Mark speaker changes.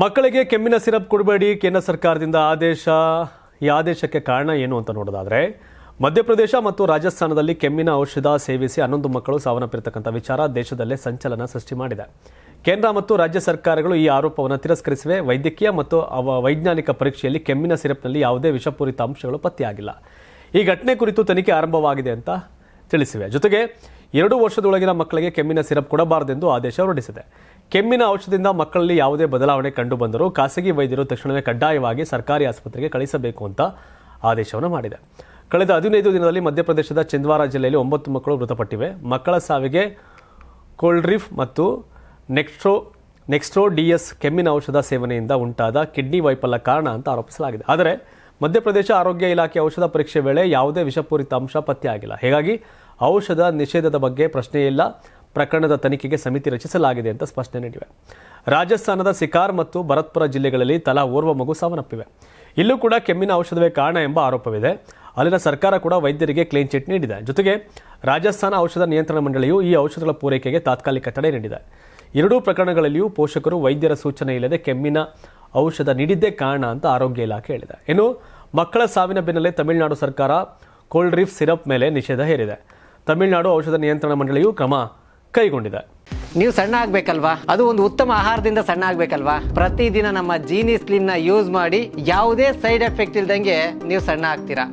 Speaker 1: ಮಕ್ಕಳಿಗೆ ಕೆಮ್ಮಿನ ಸಿರಪ್ ಕೊಡಬೇಡಿ. ಕೇಂದ್ರ ಸರ್ಕಾರದಿಂದ ಆದೇಶ, ಈ ಆದೇಶಕ್ಕೆ ಕಾರಣ ಏನು ಅಂತ ನೋಡೋದಾದ್ರೆ, ಮಧ್ಯಪ್ರದೇಶ ಮತ್ತು ರಾಜಸ್ಥಾನದಲ್ಲಿ ಕೆಮ್ಮಿನ ಔಷಧ ಸೇವಿಸಿ ಹನ್ನೊಂದು ಮಕ್ಕಳು ಸಾವನ್ನಪ್ಪಿರತಕ್ಕಂಥ ವಿಚಾರ ದೇಶದಲ್ಲೇ ಸಂಚಲನ ಸೃಷ್ಟಿ ಮಾಡಿದೆ. ಕೇಂದ್ರ ಮತ್ತು ರಾಜ್ಯ ಸರ್ಕಾರಗಳು ಈ ಆರೋಪವನ್ನು ತಿರಸ್ಕರಿಸಿವೆ. ವೈದ್ಯಕೀಯ ಮತ್ತು ಅವ ವೈಜ್ಞಾನಿಕ ಪರೀಕ್ಷೆಯಲ್ಲಿ ಕೆಮ್ಮಿನ ಸಿರಪ್ನಲ್ಲಿ ಯಾವುದೇ ವಿಷಪೂರಿತ ಅಂಶಗಳು ಪತ್ತೆಯಾಗಿಲ್ಲ. ಈ ಘಟನೆ ಕುರಿತು ತನಿಖೆ ಆರಂಭವಾಗಿದೆ ಅಂತ ತಿಳಿಸಿವೆ. ಜೊತೆಗೆ ಎರಡು ವರ್ಷದೊಳಗಿನ ಮಕ್ಕಳಿಗೆ ಕೆಮ್ಮಿನ ಸಿರಪ್ ಕೊಡಬಾರದೆಂದು ಆದೇಶ ಹೊರಡಿಸಿದೆ. ಕೆಮ್ಮಿನ ಔಷಧದಿಂದ ಮಕ್ಕಳಲ್ಲಿ ಯಾವುದೇ ಬದಲಾವಣೆ ಕಂಡು ಬಂದರೂ ಖಾಸಗಿ ವೈದ್ಯರು ತಕ್ಷಣವೇ ಕಡ್ಡಾಯವಾಗಿ ಸರ್ಕಾರಿ ಆಸ್ಪತ್ರೆಗೆ ಕಳಿಸಬೇಕು ಅಂತ ಆದೇಶವನ್ನು ಮಾಡಿದೆ. ಕಳೆದ ಹದಿನೈದು ದಿನದಲ್ಲಿ ಮಧ್ಯಪ್ರದೇಶದ ಚಿಂದ್ವಾರ ಜಿಲ್ಲೆಯಲ್ಲಿ ಒಂಬತ್ತು ಮಕ್ಕಳು ಮೃತಪಟ್ಟಿವೆ. ಮಕ್ಕಳ ಸಾವಿಗೆ ಕೋಲ್ಡ್ರಿಫ್ ಮತ್ತು ನೆಕ್ಸ್ಟ್ರೋ ನೆಕ್ಸ್ಟ್ರೋ ಡಿಎಸ್ ಕೆಮ್ಮಿನ ಔಷಧ ಸೇವನೆಯಿಂದ ಉಂಟಾದ ಕಿಡ್ನಿ ವೈಫಲ್ಯ ಕಾರಣ ಅಂತ ಆರೋಪಿಸಲಾಗಿದೆ. ಆದರೆ ಮಧ್ಯಪ್ರದೇಶ ಆರೋಗ್ಯ ಇಲಾಖೆ ಔಷಧ ಪರೀಕ್ಷೆ ವೇಳೆ ಯಾವುದೇ ವಿಷಪೂರಿತ ಅಂಶ ಪತ್ತೆಯಾಗಿಲ್ಲ. ಹೀಗಾಗಿ ಔಷಧ ನಿಷೇಧದ ಬಗ್ಗೆ ಪ್ರಶ್ನೆ ಇಲ್ಲ. ಪ್ರಕರಣದ ತನಿಖೆಗೆ ಸಮಿತಿ ರಚಿಸಲಾಗಿದೆ ಅಂತ ಸ್ಪಷ್ಟನೆ ನೀಡಿವೆ. ರಾಜಸ್ಥಾನದ ಸಿಕಾರ್ ಮತ್ತು ಭರತ್ಪುರ ಜಿಲ್ಲೆಗಳಲ್ಲಿ ತಲಾ ಓರ್ವ ಮಗು ಸಾವನ್ನಪ್ಪಿವೆ. ಇಲ್ಲೂ ಕೂಡ ಕೆಮ್ಮಿನ ಔಷಧವೇ ಕಾರಣ ಎಂಬ ಆರೋಪವಿದೆ. ಅಲ್ಲಿನ ಸರ್ಕಾರ ಕೂಡ ವೈದ್ಯರಿಗೆ ಕ್ಲೀನ್ ಚಿಟ್ ನೀಡಿದೆ. ಜೊತೆಗೆ ರಾಜಸ್ಥಾನ ಔಷಧ ನಿಯಂತ್ರಣ ಮಂಡಳಿಯು ಈ ಔಷಧಗಳ ಪೂರೈಕೆಗೆ ತಾತ್ಕಾಲಿಕ ತಡೆ ನೀಡಿದೆ. ಎರಡೂ ಪ್ರಕರಣಗಳಲ್ಲಿಯೂ ಪೋಷಕರು ವೈದ್ಯರ ಸೂಚನೆ ಇಲ್ಲದೆ ಕೆಮ್ಮಿನ ಔಷಧ ನೀಡಿದ್ದೇ ಕಾರಣ ಅಂತ ಆರೋಗ್ಯ ಇಲಾಖೆ ಹೇಳಿದೆ. ಇನ್ನು ಮಕ್ಕಳ ಸಾವಿನ ಬೆನ್ನಲ್ಲೇ ತಮಿಳುನಾಡು ಸರ್ಕಾರ ಕೋಲ್ಡ್ ರಿಫ್ ಸಿರಪ್ ಮೇಲೆ ನಿಷೇಧ ಹೇರಿದೆ. ತಮಿಳುನಾಡು ಔಷಧ ನಿಯಂತ್ರಣ ಮಂಡಳಿಯು ಕ್ರಮ ಕೈಗೊಂಡಿದೆ.
Speaker 2: ನೀವು ಸಣ್ಣ ಆಗ್ಬೇಕಲ್ವಾ? ಅದು ಒಂದು ಉತ್ತಮ ಆಹಾರದಿಂದ ಸಣ್ಣ ಆಗ್ಬೇಕಲ್ವಾ? ಪ್ರತಿದಿನ ನಮ್ಮ ಜೀನಿ ಸ್ಲಿಮ್ನ ಯೂಸ್ ಮಾಡಿ ಯಾವುದೇ ಸೈಡ್ ಎಫೆಕ್ಟ್ ಇಲ್ದಂಗೆ ನೀವು ಸಣ್ಣ ಆಗ್ತೀರಾ?